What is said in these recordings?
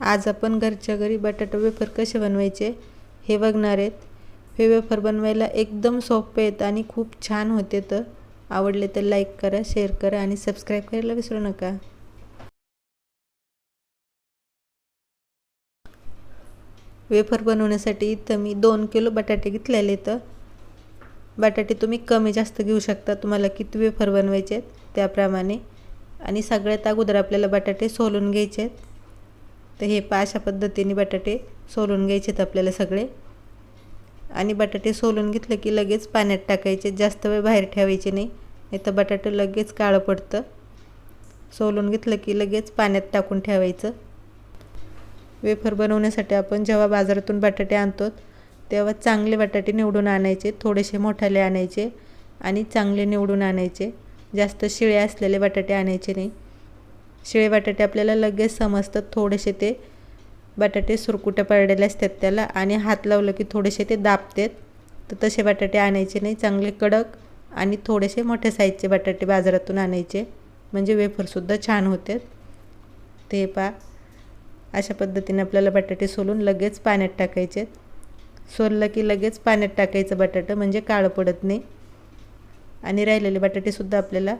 आज आपण घरच्या घरी बटाटा वेफर कसे बनवायचे हे बघणार आहेत. हे वेफर बनवायला एकदम सोपे आहेत आणि खूप छान होते तर. आवडले तर लाईक करा शेअर करा आणि सबस्क्राईब करायला विसरू नका. वेफर बनवण्यासाठी इथं मी दोन किलो बटाटे घेतलेले तर बटाटे तुम्ही कमी जास्त घेऊ शकता तुम्हाला किती वेफर बनवायचे आहेत त्याप्रमाणे. आणि सगळ्यात अगोदर आपल्याला बटाटे सोलून घ्यायचे आहेत. तर हे पा अशा पद्धतीने बटाटे सोलून घ्यायचे आहेत आपल्याला सगळे. आणि बटाटे सोलून घेतलं की लगेच पाण्यात टाकायचे जास्त वेळ बाहेर ठेवायचे नाही. नाही तर बटाटे लगेच काळं पडतं. सोलून घेतलं की लगेच पाण्यात टाकून ठेवायचं. वेफर बनवण्यासाठी आपण जेव्हा बाजारातून बटाटे आणतो तेव्हा चांगले बटाटे निवडून आणायचे थोडेसे मोठाले आणायचे आणि चांगले निवडून आणायचे. जास्त शिळे असलेले बटाटे आणायचे नाही. शिळे बटाटे आपल्याला लगेच समजतात थोडेसे ते. बटाटे सुरकुट्या पडलेले असतात त्याला आणि हात लावलं की थोडेसे ते दाबतात. तर तसे बटाटे आणायचे नाही. चांगले कडक आणि थोडेसे मोठ्या साईजचे बटाटे बाजारातून आणायचे. म्हणजे वेफरसुद्धा छान होते ते पा अशा पद्धतीने आपल्याला बटाटे सोलून लगेच पाण्यात टाकायचे. सोललं की लगेच पाण्यात टाकायचं बटाटं. म्हणजे काळं पडत नाही. आणि राहिलेले बटाटेसुद्धा आपल्याला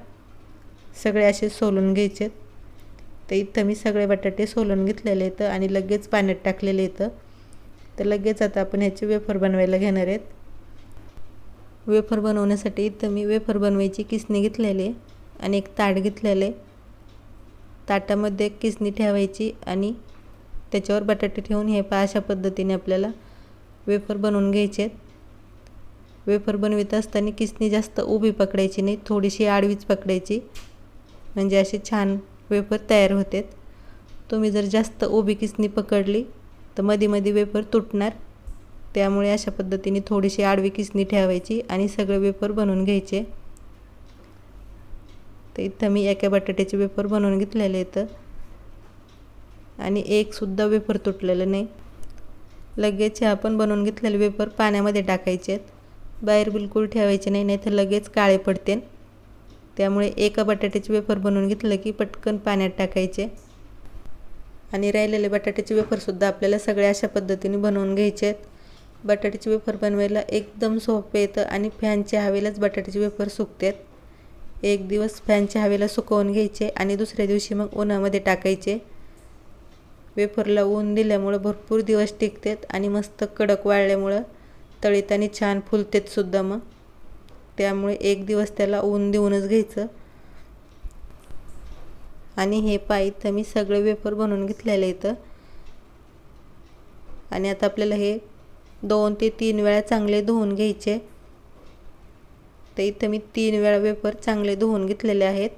सगळे असे सोलून घ्यायचे तर इथं मी सगळे बटाटे सोलून घेतलेले आहेत आणि लगेच पाण्यात टाकलेले येतं तर लगेच आता आपण ह्याचे वेफर बनवायला घेणार आहेत. वेफर बनवण्यासाठी इथं मी वेफर बनवायची किसणी घेतलेली आणि एक ताट घेतलेले. ताटामध्ये एक किसणी ठेवायची आणि त्याच्यावर बटाटे ठेवून हे पा अशा पद्धतीने आपल्याला वेफर बनवून घ्यायचे वेफर बनवित असताना किसणी जास्त उभी पकडायची नाही थोडीशी आडवीच पकडायची. म्हणजे असे छान वेफर तयार होतात तुम्ही जर जास्त उभी किसणी पकडली तर मध्ये मध्ये वेफर तुटणार. त्यामुळे अशा पद्धतीने थोडीशी आडवी किसणी ठेवायची आणि सगळे वेफर बनवून घ्यायचे. तर इथं मी एका बटाट्याचे वेफर बनवून घेतलेले आहेत. आणि एकसुद्धा वेफर तुटलेलं नाही. लगेच हे आपण बनवून घेतलेले वेफर पाण्यामध्ये टाकायचे आहेत. बाहेर बिलकुल ठेवायचे नाही नाही तर लगेच काळे पडते. त्यामुळे एका बटाट्याचे वेफर बनवून घेतलं की पटकन पाण्यात टाकायचे. आणि राहिलेले बटाट्याचे वेफरसुद्धा आपल्याला सगळ्या अशा पद्धतीने बनवून घ्यायचे आहेत. बटाट्याचे वेफर बनवायला एकदम सोपे येतं आणि फॅनच्या हवेलाच बटाट्याचे वेफर सुकतात एक दिवस फॅनच्या हवेला सुकवून घ्यायचे आणि दुसऱ्या दिवशी मग उन्हामध्ये टाकायचे. वेफरला ऊन दिल्यामुळं भरपूर दिवस टिकतात आणि मस्त कडक वाळल्यामुळं तळीत आणि छान फुलतात सुद्धा मग. त्यामुळे एक दिवस त्याला ऊन देऊनच घ्यायचं. आणि हे पाय इथं मी सगळे वेफर बनवून घेतलेलं इथं. आणि आता आपल्याला हे दोन ते तीन वेळा चांगले धुवून घ्यायचे. तर इथं मी तीन वेळा वेफर चांगले धुवून घेतलेले आहेत.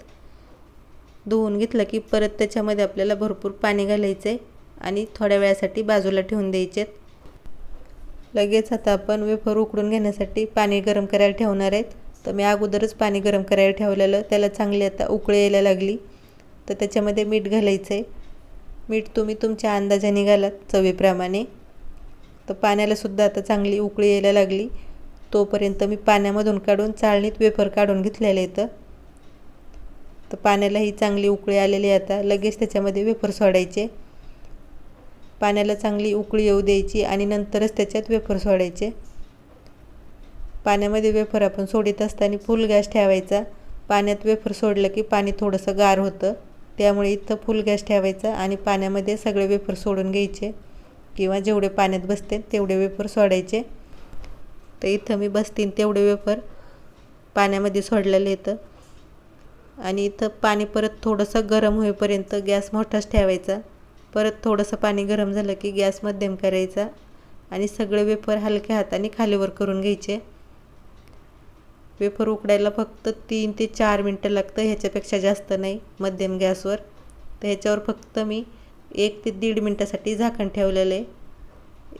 धुवून घेतलं की परत त्याच्यामध्ये आपल्याला भरपूर पाणी घालायचं आहे आणि थोड्या वेळासाठी बाजूला ठेवून द्यायचे लगेच आता आपण वेफर उकडून घेण्यासाठी पाणी गरम करायला ठेवणार आहेत. तर मी अगोदरच पाणी गरम करायला ठेवलेलं त्याला चांगली आता उकळी यायला लागली. तर त्याच्यामध्ये मीठ घालायचं आहे मीठ तुम्ही तुमच्या अंदाजाने घालात चवीप्रमाणे. तर पाण्यालासुद्धा आता चांगली उकळी यायला लागली. तोपर्यंत मी पाण्यामधून काढून चाळणीत वेफर काढून घेतलेलं येतं तर पाण्याला ही चांगली उकळी आलेली आता. लगेच त्याच्यामध्ये वेफर सोडायचे. पाण्याला चांगली उकळी येऊ द्यायची आणि नंतरच त्याच्यात वेफर सोडायचे. पाण्यामध्ये वेफर आपण सोडित असताना फुल गॅस ठेवायचा. पाण्यात वेफर सोडलं की पाणी थोडंसं गार होतं. त्यामुळे इथं फुल गॅस ठेवायचा आणि पाण्यामध्ये सगळे वेफर सोडून घ्यायचे. किंवा जेवढे पाण्यात बसते तेवढे वेफर सोडायचे. तर इथं मी बसतीन तेवढे वेफर पाण्यामध्ये सोडलेलं येतं आणि इथं पाणी परत थोडंसं गरम होईपर्यंत गॅस मोठाच ठेवायचा. परत थोडंसं पाणी गरम झालं की गॅस मध्यम करायचा आणि सगळे वेफर हलक्या हाताने खालीवर करून घ्यायचे. वेफर उकडायला फक्त तीन ते चार मिनटं लागतं ह्याच्यापेक्षा जास्त नाही मध्यम गॅसवर. तर ह्याच्यावर फक्त मी एक ते दीड मिनटासाठी झाकण ठेवलेलं आहे.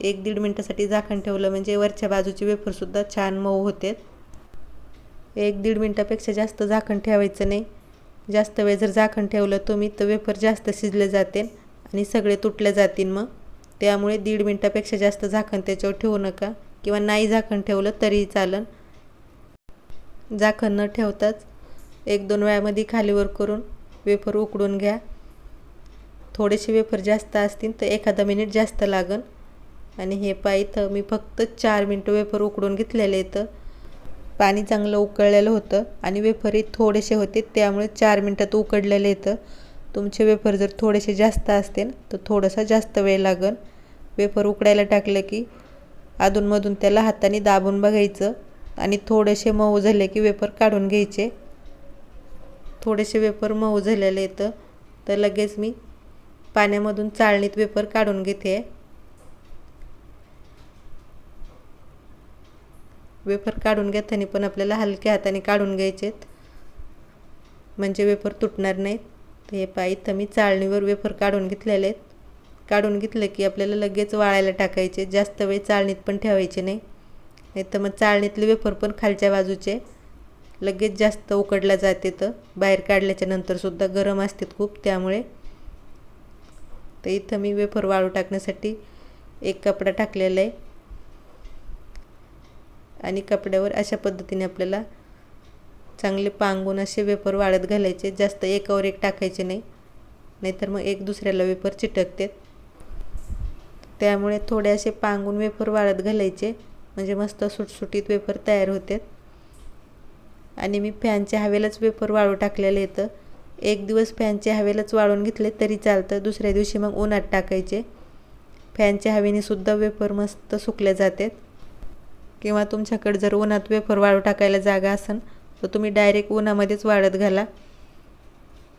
एक दीड मिनटासाठी झाकण ठेवलं म्हणजे वरच्या बाजूचे वेफरसुद्धा छान मऊ होते. एक दीड मिनटापेक्षा जास्त झाकण ठेवायचं नाही. जास्त वेळ जर झाकण ठेवलं तुम्ही तर वेफर जास्त शिजले जाते. आणि सगळे तुटले जातील मग. त्यामुळे दीड मिनटापेक्षा जास्त झाकण त्याच्यावर ठेवू नका. किंवा नाही झाकण ठेवलं तरीही चालन. झाकण न ठेवताच एक दोन वेळामध्ये खालीवर करून वेफर उकडून घ्या. थोडेसे वेफर जास्त असतील तर एखादा मिनिट जास्त लागन. आणि हे पाय इथं मी फक्त चार मिनटं वेफर उकडून घेतलेले इथं. पाणी चांगलं उकळलेलं होतं आणि वेफरही थोडेसे होते त्यामुळे चार मिनटात उकडलेलं येतं तुमचे वेफर जर थोडेसे जास्त असतील तर थोडासा जास्त वेळ लागेल वेफर उकडायला टाकलं की अधूनमधून त्याला हाताने दाबून बघायचं आणि थोडेसे मऊ झाले की वेफर काढून घ्यायचे. थोडेसे वेफर मऊ झालेले येतं तर लगेच मी पाण्यामधून चाळणीत वेफर काढून घेते. वेफर काढून घेताना पण आपल्याला हलक्या हाताने काढून घ्यायचेत. म्हणजे वेफर तुटणार नाहीत. तर हे पाय इथं मी चाळणीवर वेफर काढून घेतलेले आहेत. काढून घेतलं की आपल्याला लगेच वाळायला टाकायचे जास्त वेळ चाळणीत पण ठेवायचे नाही. नाही तर मग चाळणीतले वेफर पण खालच्या बाजूचे लगेच जास्त उकडला जाते तर बाहेर काढल्याच्या नंतरसुद्धा गरम असतात खूप त्यामुळे. तर इथं मी वेफर वाळू टाकण्यासाठी एक कपडा टाकलेला आहे. आणि कपड्यावर अशा पद्धतीने आपल्याला चांगले पांगून असे वेपर वाळत घालायचे जास्त एकावर एक टाकायचे नाही. नाहीतर मग एक दुसऱ्याला वेपर चिटकतात. त्यामुळे थोडे असे पांगून वेपर वाळत घालायचे म्हणजे मस्त सुटसुटीत वेपर तयार होतात. आणि मी फॅनच्या हवेलाच वेपर वाळू टाकलेलं येतं एक दिवस फॅनच्या हवेलाच वाळून घेतले तरी चालतं दुसऱ्या दिवशी मग उन्हात टाकायचे. फॅनच्या हवेने सुद्धा वेपर मस्त सुकले जातात. किंवा तुमच्याकडे जर उन्हात वेफर वाळू टाकायला जागा असेल तर तुम्ही डायरेक्ट उन्हामध्येच वाळत घाला.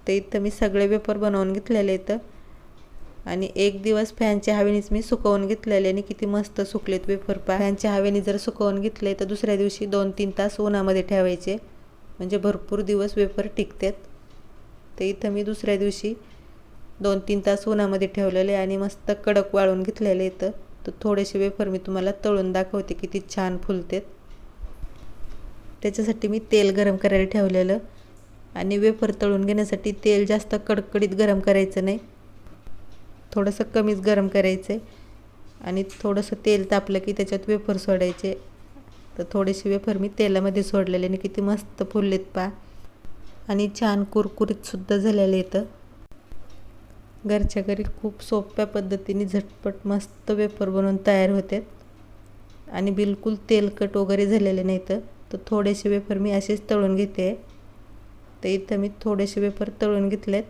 तर इथं मी सगळे वेफर बनवून घेतलेले इथं. आणि एक दिवस फॅनच्या हवेनेच मी सुकवून घेतलेले आणि किती मस्त सुकलेत वेफर पा. फॅनच्या हवेने जर सुकवून घेतले तर दुसऱ्या दिवशी दोन तीन तास उन्हामध्ये ठेवायचे. म्हणजे भरपूर दिवस वेफर टिकतात. तर इथं मी दुसऱ्या दिवशी दोन तीन तास उन्हामध्ये ठेवलेले आणि मस्त कडक वाळून घेतलेले इथं. तर थोडेसे वेफर मी तुम्हाला तळून दाखवते किती छान फुलतेत. त्याच्यासाठी मी तेल गरम करायला ठेवलेलं. आणि वेफर तळून घेण्यासाठी तेल जास्त कडकडीत गरम करायचं नाही. थोडंसं कमीच गरम करायचं आहे आणि थोडंसं तेल तापलं की त्याच्यात वेफर सोडायचे. तर थोडेसे वेफर मी तेलामध्ये सोडलेले आणि किती मस्त फुललेत पा. आणि छान कुरकुरीतसुद्धा झालेलं येतं घरच्या घरी खूप सोप्या पद्धतीने झटपट मस्त वेफर बनवून तयार होते आणि बिलकुल तेलकट वगैरे झालेले नाही तर थोडेसे वेफर मी असेच तळून घेते. तर इथं मी थोडेसे वेफर तळून घेतलेत.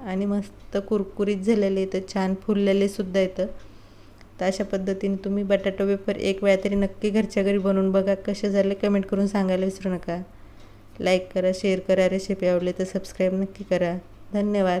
आणि मस्त कुरकुरीत झालेले इथं छान फुललेले सुद्धा येतं तर अशा पद्धतीने तुम्ही बटाटा वेफर एक वेळा तरी नक्की घरच्या घरी बनवून बघा कसे झाले कमेंट करून सांगायला विसरू नका. लाईक करा शेअर करा रेसिपी आवडली तर सबस्क्राईब नक्की करा. धन्यवाद.